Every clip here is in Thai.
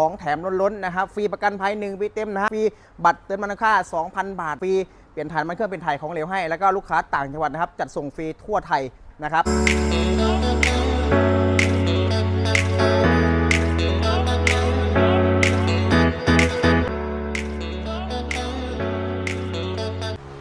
ของแถมล้นๆนะครับฟรีประกันภัย1ปีเต็มนะฮะฟรีบัตรเติมมันค่า 2,000 บาทฟรีเปลี่ยนถ่านมันเครื่องเป็นไทยของเหลวให้ แล้วก็ลูกค้าต่างจังหวัดนะครับจัดส่งฟรีทั่วไทยนะครับ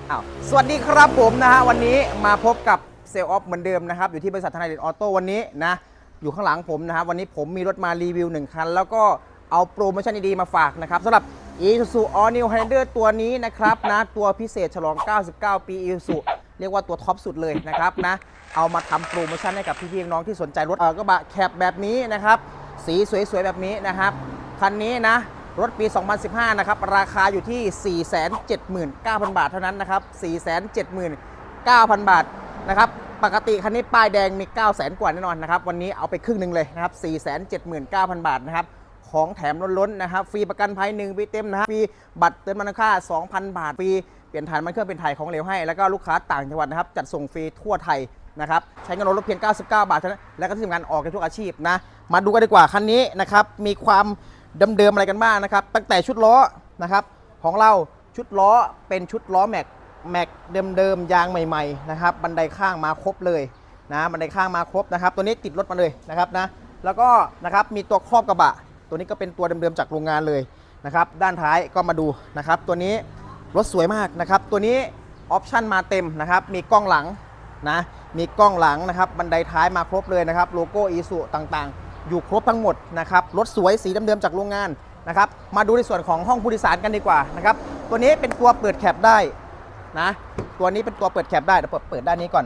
อ้าสวัสดีครับผมนะฮะวันนี้มาพบกับเซลล์ออฟเหมือนเดิมนะครับ อยู่ที่บริษัทธนายเดชออโต้วันนี้นะ อยู่ข้างหลังผมนะครับ วันนี้ผมมีรถมารีวิว 1 คัน แล้วก็ เอาโปรโมชั่นดีๆมาฝากนะครับสำหรับ Isuzu All New Highlander ตัวนี้นะครับนะตัวพิเศษฉลอง 99 ปี Isuzu เรียกว่าตัวท็อปสุดเลยนะครับนะเอามาทำโปรโมชั่นให้กับพี่ๆน้องที่สนใจรถเออกระบะแคบแบบนี้นะครับ สีสวยๆ แบบนี้นะครับ คันนี้นะ รถปี 2015 นะครับ ราคาอยู่ที่ 479,000 บาทเท่านั้นนะครับ 479,000 บาทนะครับปกติคันนี้ป้ายแดงมี 900,000 กว่าแน่นอนนะครับ วันนี้เอาไปครึ่งหนึ่งเลยนะครับ 479,000 บาทนะครับ ของแถมล้นๆนะครับฟรีประกันภัย1ปีเต็มนะฮะฟรีบัตรเติมมันค่า 2,000 บาทฟรีเปลี่ยนถ่านมันเครื่องเป็นไทยของเหลวให้ แล้วก็ลูกค้าต่างจังหวัดนะครับจัดส่งฟรีทั่วไทยนะครับใช้เงินลดเพียง 99 บาทเท่านั้นแล้วก็ที่สำคัญออกในทุกอาชีพนะมาดูกันดีกว่าคันนี้นะครับมีความเดิมๆอะไรกันบ้างนะครับตั้งแต่ชุดล้อนะครับของเราชุดล้อเป็นชุดล้อแม็กแม็กเดิมๆยางใหม่ๆนะครับบันไดข้างมาครบเลยนะบันไดข้างมาครบนะครับ ตัวนี้ติดรถมาเลยนะครับนะแล้วก็นะครับมีตัวครอบกระบะ ตัวนี้ก็เป็นตัวเดิมๆจากโรงงานเลยนะครับ ด้านท้ายก็มาดูนะครับ ตัวนี้รถสวยมากนะครับ ตัวนี้ออปชั่นมาเต็มนะครับ มีกล้องหลังนะ มีกล้องหลังนะครับ บันไดท้ายมาครบเลยนะครับ โลโก้อีสุต่างๆ อยู่ครบทั้งหมดนะครับ รถสวยสีเดิมๆจากโรงงานนะครับ มาดูในส่วนของห้องผู้โดยสารกันดีกว่านะครับ ตัวนี้เป็นตัวเปิดแคปได้นะ ตัวนี้เป็นตัวเปิดแคปได้เดี๋ยวเปิดด้านนี้ก่อน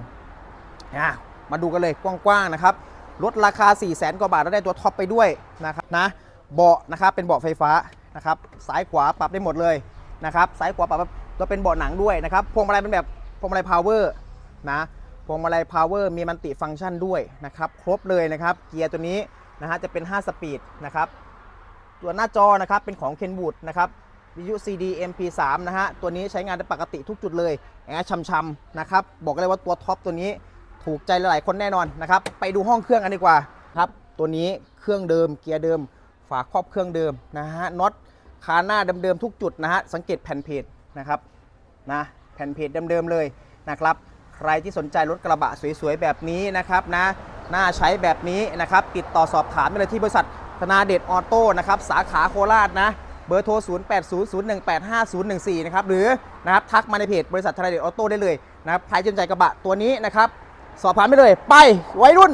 อะมาดูกันเลยกว้างๆนะครับรถราคา 4 0 0แสนกว่าบาทแล้วได้ตัวท็อปไปด้วยนะครับนะ เบาะนะครับเป็นเบาะไฟฟ้านะครับซ้ายขวาปรับได้หมดเลยนะครับซ้ายขวาปรับตัวเป็นเบาะหนังด้วยนะครับพวงมาลัยเป็นแบบพวงมาลัยพาวเวอร์นะพวงมาลัยพาวเวอร์มีมันติฟังก์ชันด้วยนะครับครบเลยนะครับเกียร์ตัวนี้นะฮะจะเป็น 5 สปีดนะครับตัวหน้าจอนะครับเป็นของ Kenwood นะครับวิทยุ CD MP3 นะฮะตัวนี้ใช้งานได้ปกติทุกจุดเลยแอร์ช่ำๆนะครับบอกเลยว่าตัวท็อปตัวนี้ถูกใจหลายๆคนแน่นอนนะครับไปดูห้องเครื่องกันดีกว่าครับตัวนี้เครื่องเดิมเกียร์เดิม ฝาครอบเครื่องเดิมนะฮะน็อตคาหน้าเดิมๆทุกจุดนะฮะสังเกตแผ่นเพจนะครับนะแผ่นเพจเดิมๆเลยนะครับใครที่สนใจรถกระบะสวยๆแบบนี้นะครับนะน่าใช้แบบนี้นะครับติดต่อสอบถามได้เลยที่บริษัทธนาเดชออโต้นะครับสาขาโคราชนะเบอร์โทร 0800185014 นะครับ หรือนะครับทักมาในเพจบริษัทธนาเดชออโต้ได้เลยนะครับใครสนใจกระบะตัวนี้นะครับ สอบถามได้เลย ไป ไวรุ่น